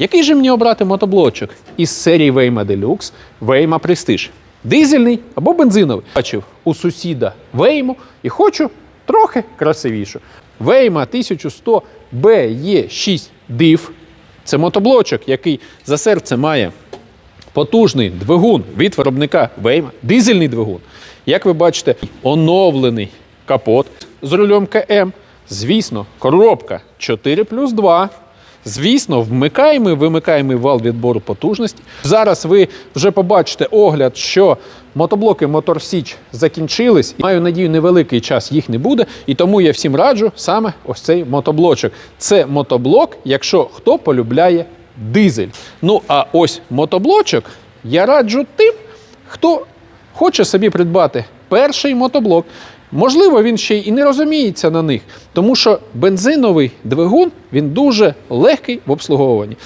Який же мені обрати мотоблочок із серії Waymo Deluxe, Waymo Prestige? Дизельний або бензиновий. Бачив у сусіда Waymo і хочу трохи красивішу. Waymo 1100 BE6 DIV. Це мотоблочок, який за серце має потужний двигун від виробника Waymo, дизельний двигун. Як ви бачите, оновлений капот з рулем КМ. Звісно, коробка 4 плюс 2. Звісно, вмикаємо, вимикаємо вал відбору потужності. Зараз ви вже побачите огляд, що мотоблоки Motor Січ закінчились. Маю надію, невеликий час їх не буде, і тому я всім раджу саме ось цей мотоблочок. Це мотоблок, якщо хто полюбляє дизель. Ну а ось мотоблочок я раджу тим, хто хоче собі придбати перший мотоблок. Можливо, він ще і не розуміється на них, тому що бензиновий двигун він дуже легкий в обслуговуванні.